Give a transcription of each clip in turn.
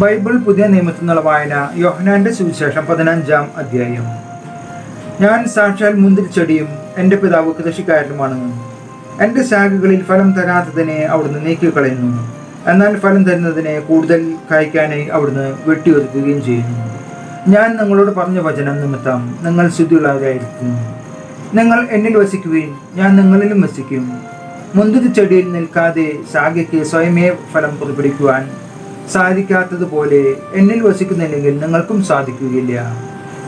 Bible പുതിയ നിയമത്തിൽ നിന്നുള്ള വായന യോഹനാന്റെ സുവിശേഷം പതിനഞ്ചാം അധ്യായം. ഞാൻ സാക്ഷാൽ മുന്തിരിച്ചെടിയും എന്റെ പിതാവ് കൃഷിക്കാരനുമാണ് എന്റെ ശാഖകളിൽ ഫലം തരാത്തതിനെ അവിടുന്ന് നീക്കിക്കളയുന്നു. എന്നാൽ ഫലം തരുന്നതിനെ കൂടുതൽ കായ്ക്കാനായി അവിടുന്ന് വെട്ടിയൊതുക്കുകയും ചെയ്യുന്നു. ഞാൻ നിങ്ങളോട് പറഞ്ഞ വചനം നിമിത്തം നിങ്ങൾ ശുദ്ധിയുള്ളവരായിരിക്കുന്നു നിങ്ങൾ എന്നിൽ വസിക്കുകയും ഞാൻ നിങ്ങളിലും വസിക്കും. മുന്തിരിച്ചെടിയിൽ നിൽക്കാതെ ശാഖയ്ക്ക് സ്വയമേ ഫലം പുറപ്പെടുവിക്കുവാൻ സാധിക്കാത്തതുപോലെ എന്നിൽ വസിക്കുന്നില്ലെങ്കിൽ നിങ്ങൾക്കും സാധിക്കുകയില്ല.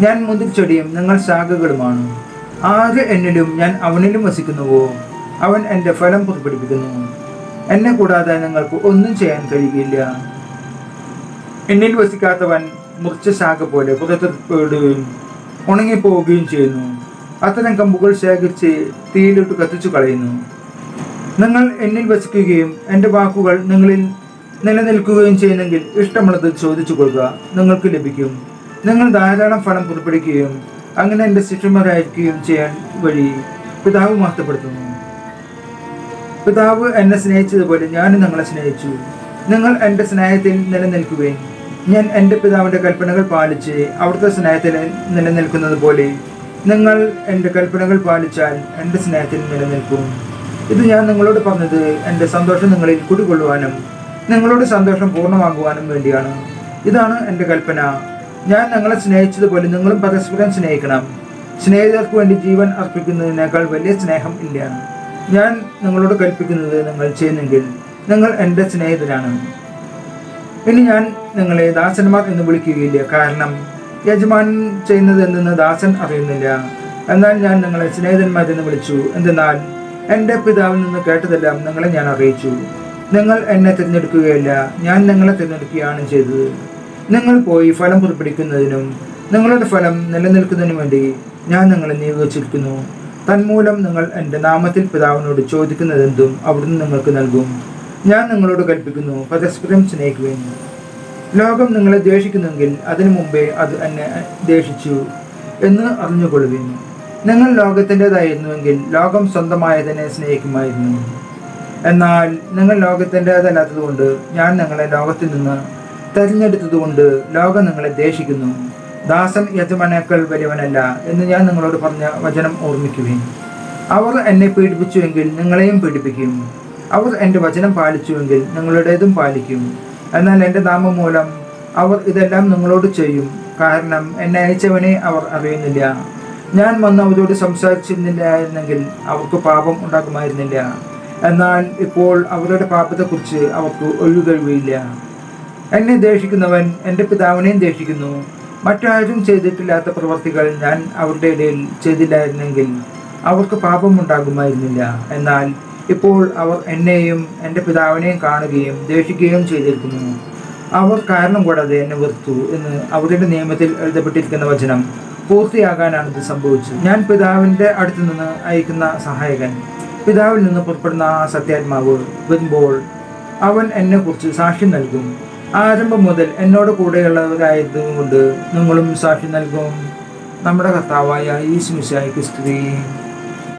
ഞാൻ മുന്തിരിച്ചെടിയും നിങ്ങൾ ശാഖകളുമാണ്. ആര് എന്നിലും ഞാൻ അവനിലും വസിക്കുന്നുവോ? അവൻ എന്റെ ഫലം പുറപ്പെടുപ്പിക്കുന്നു എന്നെ കൂടാതെ നിങ്ങൾക്ക് ഒന്നും ചെയ്യാൻ കഴിയുകയില്ല. എന്നിൽ വസിക്കാത്തവൻ മുറിച്ച ശാഖ പോലെ പുറത്തിടുകയും ഉണങ്ങിപ്പോവുകയും ചെയ്യുന്നു. അത്തരം കമ്പുകൾ ശേഖരിച്ച് തീയിലിട്ട് കത്തിച്ചു കളയുന്നു നിങ്ങൾ എന്നിൽ വസിക്കുകയും എന്റെ വാക്കുകൾ നിങ്ങളിൽ നിലനിൽക്കുകയും ചെയ്യുന്നെങ്കിൽ ഇഷ്ടമുള്ളത് ചോദിച്ചു കൊള്ളുക നിങ്ങൾക്ക് ലഭിക്കും. നിങ്ങൾ ധാരാളം ഫലം പുറപ്പെടുക്കുകയും അങ്ങനെ എന്റെ ശിഷ്യന്മാരായിരിക്കുകയും ചെയ്യാൻ വഴി പിതാവ് മഹത്വപ്പെടുത്തുന്നു പിതാവ് എന്നെ സ്നേഹിച്ചതുപോലെ ഞാനും നിങ്ങളെ സ്നേഹിച്ചു. നിങ്ങൾ എന്റെ സ്നേഹത്തിൽ നിലനിൽക്കുകയും ഞാൻ എന്റെ പിതാവിന്റെ കൽപ്പനകൾ പാലിച്ച് അവിടുത്തെ സ്നേഹത്തിൽ നിലനിൽക്കുന്നത് പോലെ നിങ്ങൾ എന്റെ കൽപ്പനകൾ പാലിച്ചാൽ എന്റെ സ്നേഹത്തിൽ നിലനിൽക്കും. ഇത് ഞാൻ നിങ്ങളോട് പറഞ്ഞത് എന്റെ സന്തോഷം നിങ്ങളിൽ കുടികൊള്ളുവാനും നിങ്ങളുടെ സന്തോഷം പൂർണമാകുവാനും വേണ്ടിയാണ്. ഇതാണ് എന്റെ കൽപ്പന. ഞാൻ നിങ്ങളെ സ്നേഹിച്ചതുപോലെ നിങ്ങളും പരസ്പരം സ്നേഹിക്കണം. സ്നേഹിതർക്ക് വേണ്ടി ജീവൻ അർപ്പിക്കുന്നതിനേക്കാൾ വലിയ സ്നേഹം ഇല്ല ഞാൻ നിങ്ങളോട് കൽപ്പിക്കുന്നത് നിങ്ങൾ ചെയ്യുന്നെങ്കിൽ നിങ്ങൾ എന്റെ സ്നേഹിതരാണ്. ഇനി ഞാൻ നിങ്ങളെ ദാസന്മാർ എന്ന് വിളിക്കുകയില്ല. കാരണം യജമാനൻ ചെയ്യുന്നത് എന്തെന്ന് ദാസൻ അറിയുന്നില്ല. എന്നാൽ ഞാൻ നിങ്ങളെ സ്നേഹിതന്മാരെന്ന് വിളിച്ചു. എന്തെന്നാൽ എന്റെ പിതാവിൽ നിന്ന് കേട്ടതെല്ലാം നിങ്ങളെ ഞാൻ അറിയിച്ചു. നിങ്ങൾ എന്നെ തിരഞ്ഞെടുക്കുകയല്ല ഞാൻ നിങ്ങളെ തിരഞ്ഞെടുക്കുകയാണ് ചെയ്തത്. നിങ്ങൾ പോയി ഫലം പുറപ്പെടുവിക്കുന്നതിനും നിങ്ങളുടെ ഫലം നിലനിൽക്കുന്നതിനും വേണ്ടി ഞാൻ നിങ്ങളെ നിയോഗിച്ചിരിക്കുന്നു. തന്മൂലം നിങ്ങൾ എന്റെ നാമത്തിൽ പിതാവിനോട് ചോദിക്കുന്നതെന്തും അവിടുന്ന് നിങ്ങൾക്ക് നൽകും. ഞാൻ നിങ്ങളോട് കൽപ്പിക്കുന്നു പരസ്പരം സ്നേഹിക്കുവേൻ. ലോകം നിങ്ങളെ ദ്വേഷിക്കുന്നെങ്കിൽ അതിനു മുമ്പേ അത് എന്നെ ദ്വേഷിച്ചു എന്ന് അറിഞ്ഞുകൊള്ളുവിൻ. നിങ്ങൾ ലോകത്തിന്റെതായിരുന്നുവെങ്കിൽ ലോകം സ്വന്തമായതിനെ സ്നേഹിക്കുമായിരുന്നു. എന്നാൽ നിങ്ങൾ ലോകത്തിന്റെതല്ലാത്തതുകൊണ്ട് ഞാൻ നിങ്ങളെ ലോകത്തിൽ നിന്ന് തെരഞ്ഞെടുത്തതുകൊണ്ട് ലോകം നിങ്ങളെ ദേഷിക്കുന്നു ദാസൻ യജമാനേക്കാൾ വലിയവനല്ല എന്ന് ഞാൻ നിങ്ങളോട് പറഞ്ഞ വചനം ഓർമ്മിക്കുകയും അവർ എന്നെ പീഡിപ്പിച്ചുവെങ്കിൽ നിങ്ങളെയും പീഡിപ്പിക്കും. അവർ എന്റെ വചനം പാലിച്ചുവെങ്കിൽ നിങ്ങളുടേതും പാലിക്കും. എന്നാൽ എന്റെ നാമം മൂലം അവർ ഇതെല്ലാം നിങ്ങളോട് ചെയ്യും. കാരണം എന്നെ അയച്ചവനെ അവർ അറിയുന്നില്ല. ഞാൻ വന്ന് അവരോട് സംസാരിച്ചിരുന്നില്ലായിരുന്നെങ്കിൽ അവർക്ക് പാപം ഉണ്ടാകുമായിരുന്നില്ല. എന്നാൽ ഇപ്പോൾ അവരുടെ പാപത്തെക്കുറിച്ച് അവർക്ക് ഒഴികഴിവില്ല എന്നെ ദേഷിക്കുന്നവൻ എന്റെ പിതാവിനെയും ദേഷിക്കുന്നു. മറ്റാരും ചെയ്തിട്ടില്ലാത്ത പ്രവർത്തികൾ ഞാൻ അവരുടെ ഇടയിൽ ചെയ്തില്ലായിരുന്നെങ്കിൽ അവർക്ക് പാപമുണ്ടാകുമായിരുന്നില്ല. എന്നാൽ ഇപ്പോൾ അവർ എന്നെയും എന്റെ പിതാവിനെയും കാണുകയും ദേഷിക്കുകയും ചെയ്തിരിക്കുന്നു. അവർ കാരണം കൂടാതെ എന്നെ വെറുത്തു എന്ന് അവരുടെ നിയമത്തിൽ എഴുതപ്പെട്ടിരിക്കുന്ന വചനം പൂർത്തിയാകാനാണ് ഇത് സംഭവിച്ചത്. ഞാൻ പിതാവിന്റെ അടുത്തു നിന്ന് അയക്കുന്ന സഹായകൻ. പിതാവിൽ നിന്ന് പുറപ്പെടുന്ന ആ സത്യാത്മാവ് വരുമ്പോൾ അവൻ എന്നെ എന്നെക്കുറിച്ച് സാക്ഷ്യം നൽകും. ആരംഭം മുതൽ എന്നോട് കൂടെയുള്ളവരായതുകൊണ്ട് നിങ്ങളും സാക്ഷ്യം നൽകും. നമ്മുടെ കർത്താവായ ഈ സ്മിശായിക്ക് സ്ത്രീ